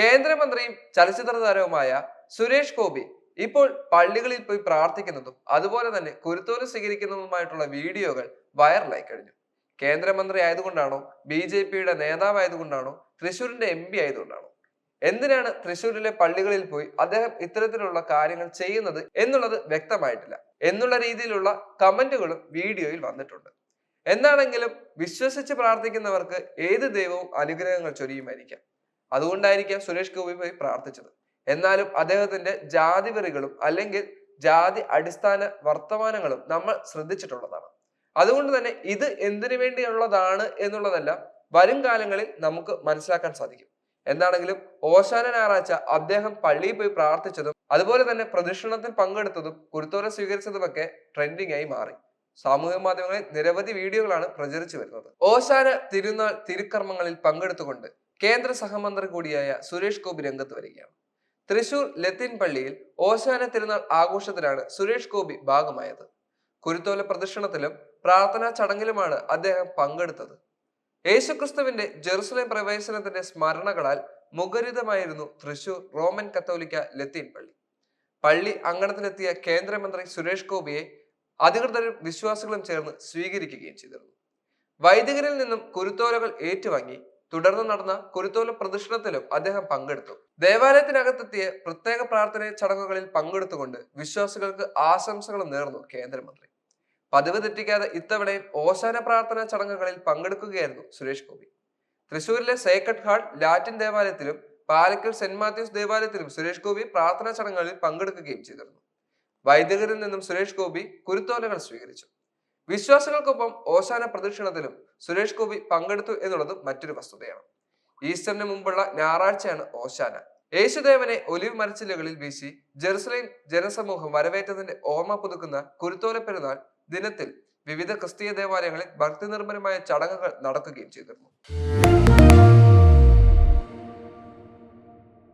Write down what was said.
കേന്ദ്രമന്ത്രിയും ചലച്ചിത്ര താരവുമായ സുരേഷ് ഗോപി ഇപ്പോൾ പള്ളികളിൽ പോയി പ്രാർത്ഥിക്കുന്നതും അതുപോലെ തന്നെ കുരുത്തോല സ്വീകരിക്കുന്നതുമായിട്ടുള്ള വീഡിയോകൾ വൈറലായി കഴിഞ്ഞു. കേന്ദ്രമന്ത്രി ആയതുകൊണ്ടാണോ ബി ജെ പിയുടെ നേതാവായതുകൊണ്ടാണോ തൃശൂരിന്റെ എം പി ആയതുകൊണ്ടാണോ? എന്തിനാണ് തൃശൂരിലെ പള്ളികളിൽ പോയി അദ്ദേഹം ഇത്തരത്തിലുള്ള കാര്യങ്ങൾ ചെയ്യുന്നത് എന്നുള്ളത് വ്യക്തമായിട്ടില്ല. എന്നുള്ള രീതിയിലുള്ള കമന്റുകളും വീഡിയോയിൽ വന്നിട്ടുണ്ട്. എന്താണെങ്കിലും വിശ്വസിച്ച് പ്രാർത്ഥിക്കുന്നവർക്ക് ഏത് ദൈവവും അനുഗ്രഹങ്ങൾ ചൊരിയുമായിരിക്കാം. അതുകൊണ്ടായിരിക്കാം സുരേഷ് ഗോപി പോയി പ്രാർത്ഥിച്ചത്. എന്നാലും അദ്ദേഹത്തിന്റെ ജാതി വെറികളും അല്ലെങ്കിൽ ജാതി അടിസ്ഥാന വർത്തമാനങ്ങളും നമ്മൾ ശ്രദ്ധിച്ചിട്ടുള്ളതാണ്. അതുകൊണ്ട് തന്നെ ഇത് എന്തിനു വേണ്ടിയുള്ളതാണ് എന്നുള്ളതെല്ലാം വരും കാലങ്ങളിൽ നമുക്ക് മനസ്സിലാക്കാൻ സാധിക്കും. എന്താണെങ്കിലും ഓശാന ഞായറാഴ്ച അദ്ദേഹം പള്ളിയിൽ പോയി പ്രാർത്ഥിച്ചതും അതുപോലെ തന്നെ പ്രദക്ഷിണത്തിൽ പങ്കെടുത്തതും കുരുത്തോല സ്വീകരിച്ചതുമൊക്കെ ട്രെൻഡിംഗ് ആയി മാറി. സാമൂഹിക മാധ്യമങ്ങളിൽ നിരവധി വീഡിയോകളാണ് പ്രചരിച്ചു വരുന്നത്. ഓശാന തിരുനാൾ തിരുക്കർമ്മങ്ങളിൽ പങ്കെടുത്തുകൊണ്ട് കേന്ദ്ര സഹമന്ത്രി കൂടിയായ സുരേഷ് ഗോപി രംഗത്ത് വരികയാണ്. തൃശൂർ ലത്തീൻ പള്ളിയിൽ ഓശാന തിരുനാൾ ആഘോഷത്തിലാണ് സുരേഷ് ഗോപി ഭാഗമായത്. കുരുത്തോല പ്രദക്ഷിണത്തിലും പ്രാർത്ഥനാ ചടങ്ങിലുമാണ് അദ്ദേഹം പങ്കെടുത്തത്. യേശുക്രിസ്തുവിന്റെ ജെറുസലേം പ്രവേശനത്തിന്റെ സ്മരണകളാൽ മുഖരിതമായിരുന്നു തൃശൂർ റോമൻ കത്തോലിക്ക ലത്തീൻ പള്ളി. പള്ളി അങ്കണത്തിലെത്തിയ കേന്ദ്രമന്ത്രി സുരേഷ് ഗോപിയെ അധികൃതരും വിശ്വാസികളും ചേർന്ന് സ്വീകരിക്കുകയും ചെയ്തിരുന്നു. വൈദികരിൽ നിന്നും കുരുത്തോലകൾ ഏറ്റുവാങ്ങി തുടർന്ന് നടന്ന കുരുത്തോല പ്രദക്ഷിണത്തിലും അദ്ദേഹം പങ്കെടുത്തു. ദേവാലയത്തിനകത്തെത്തിയ പ്രത്യേക പ്രാർത്ഥന ചടങ്ങുകളിൽ പങ്കെടുത്തുകൊണ്ട് വിശ്വാസികൾക്ക് ആശംസകൾ നേർന്നു കേന്ദ്രമന്ത്രി. പതിവ് തെറ്റിക്കാതെ ഇത്തവണയും ഓശാന പ്രാർത്ഥനാ ചടങ്ങുകളിൽ പങ്കെടുക്കുകയായിരുന്നു സുരേഷ് ഗോപി. തൃശൂരിലെ സേക്രഡ് ഹാൾ ലാറ്റിൻ ദേവാലയത്തിലും പാലക്കൽ സെന്റ് മാത്യൂസ് ദേവാലയത്തിലും സുരേഷ് ഗോപി പ്രാർത്ഥനാ ചടങ്ങുകളിൽ പങ്കെടുക്കുകയും ചെയ്തിരുന്നു. വൈദികരിൽ നിന്നും സുരേഷ് ഗോപി കുരുത്തോലകൾ സ്വീകരിച്ചു. വിശ്വാസികൾക്കൊപ്പം ഓശാന പ്രദക്ഷിണത്തിലും സുരേഷ് ഗോപി പങ്കെടുത്തു എന്നുള്ളത് മറ്റൊരു വസ്തുതയാണ്. ഈസ്റ്ററിന് മുമ്പുള്ള ഞായറാഴ്ചയാണ് ഓശാന. യേശുദേവനെ ഒലിവ് മരച്ചില്ലകളിൽ വീശി ജെറുസലേം ജനസമൂഹം വരവേറ്റതിന്റെ ഓർമ്മ പുതുക്കുന്ന കുരുത്തോല പെരുന്നാൾ ദിനത്തിൽ വിവിധ ക്രിസ്തീയ ദേവാലയങ്ങളിൽ ഭക്തി നിർഭരമായ ചടങ്ങുകൾ നടക്കുകയും ചെയ്തിരുന്നു.